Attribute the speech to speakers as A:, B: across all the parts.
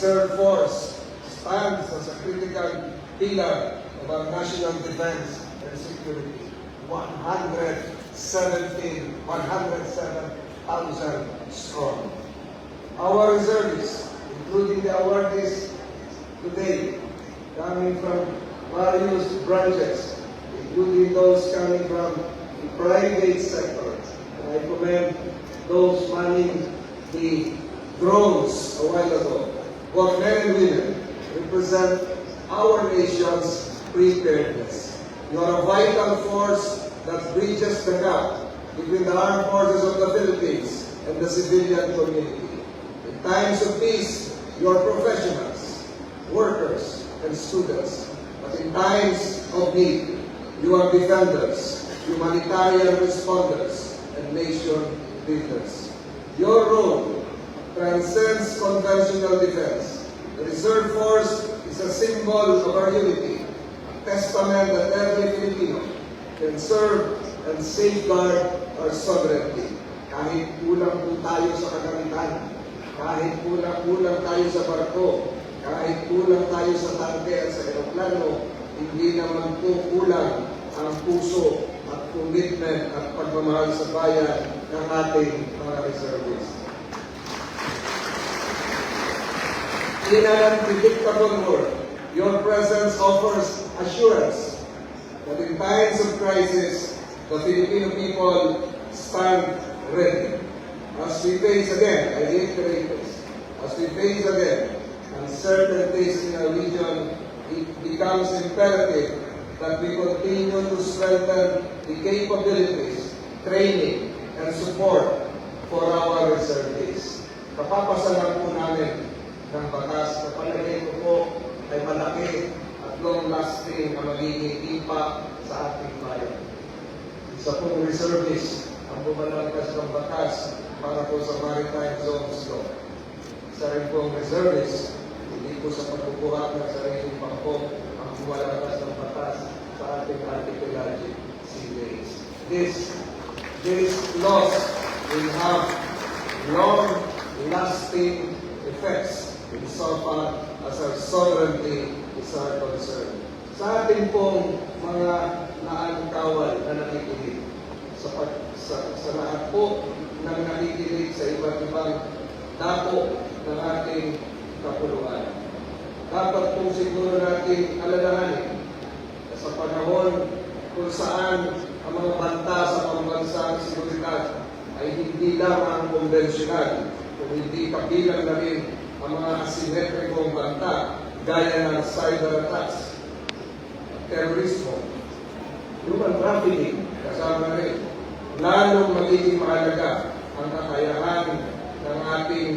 A: Reserve Force stands as a critical pillar of our national defense and security. 117, 107,000 strong. Our reservists, including the awardees today, coming from various branches, including those coming from the private sector. And I commend those manning the drones a while ago. Both men and women represent our nation's preparedness. You are a vital force that bridges the gap between the armed forces of the Philippines and the civilian community. In times of peace, you are professionals, workers, and students. But in times of need, you are defenders, humanitarian responders, and nation builders. Your role transcends conventional defense. The Reserve Force is a symbol of our unity, a testament that every Filipino can serve and safeguard our sovereignty. Kahit kulang po tayo sa kagamitan, kahit kulang-kulang tayo sa barko, kahit kulang tayo sa tangke at sa aeroplano, hindi naman po kulang ang puso at commitment at pagmamahal sa bayan ng ating mga reservists. In an unpredictable world, your presence offers assurance that in times of crisis, the Filipino people stand ready. As we face again, I reiterate this, as we face again uncertainties in our region, it becomes imperative that we continue to strengthen the capabilities, training, and support for our reservists. Kapapasalan po namin ng batas na palagay ko po ay malaki at long-lasting na magiging impact sa ating bayan. Isa pong reservist ang bumalangkas ng batas para po sa maritime zones law. Isa rin pong reservist, hindi po sa pagkukuha ng sariling pangko ang bumalangkas ng batas sa ating articulate CBAs. This, this laws will have long-lasting effects insofar as our sovereignty is our concern. Sa ating pong mga naangkawal na nakikinig, sa, pag, sa, sa lahat po ng nakikinig sa iba't ibang dako ng ating kapuluan. Dapat po siguro natin alalahanin na sa panahon kung saan ang mga banta sa pambansang seguridad ay hindi lamang konbensyonal, kung hindi kabilang na rin ang mga asimetrikong banta gaya ng cyber attacks, terrorismo, human trafficking, kasama rin, lalong magiging mahalaga ang kakayahan ng ating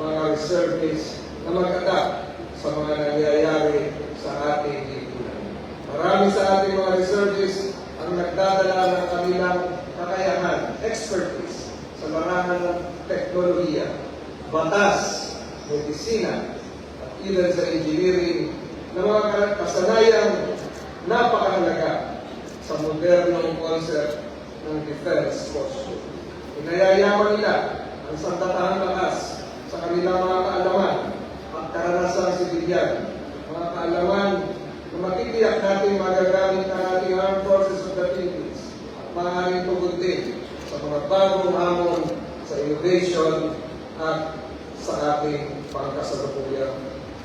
A: mga reservists na mag-adapt sa mga nangyayari sa ating lipunan. Marami sa ating mga reservists ang nagdadala ng kanilang kakayahan, expertise sa larangan ng teknolohiya, batas, medisina, at even sa engineering na mga kasanayang napakahalaga sa modernong concept ng defense posture. Inayayaman nila ang sandatahang lakas sa kanilang mga kaalaman at karanasang sibilyan, mga kaalaman na matitiyak natin magagamit ng ating armed forces of the Philippines at maaaring tugod din sa mga bagong hamon sa innovation at sa ating pangkasalukuyang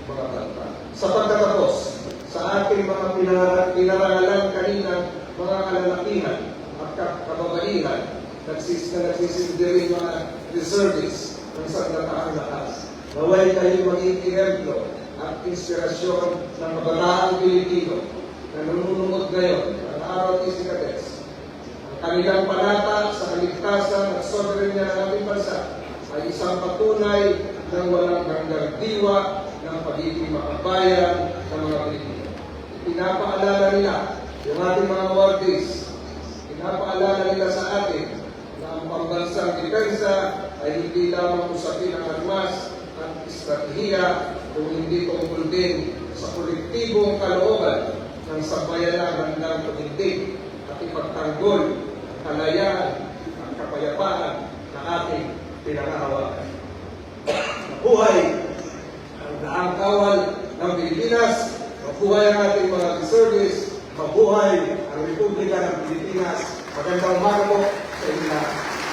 A: mga banta. Sa pagtatapos, sa ating mga pinara- pinarangalan kanina, mga kalalakihan at ka- kababaihan, nagsis na nagsisilbi rin mga reservists ng sandatahang lakas. Naway kayo maging ehemplo at inspirasyon ng kabataang Pilipino na nanunungod ngayon ng ROTC Cadets. Ang kanilang panata sa kaligtasan at soberanya ng ating bansa ay isang patunay ng walang hanggang diwa ng pagiging makabayan ng mga Pilipino. Pinapaalala nila yung ating mga awardees, pinapaalala nila sa atin na ang pambansang depensa ay hindi lamang usapin ng armas at estratehiya kung hindi tungkol din sa kolektibong kalooban ng sabayanan handang tumindig at ipagtanggol ang kalayaan at kapayapaan na ating pinangahawakan. Buhay ang na ang kawal ng Pilipinas, mabuhay ang ating mga service, mabuhay ang Republika ng Pilipinas. Magandang umaga po sa inyo.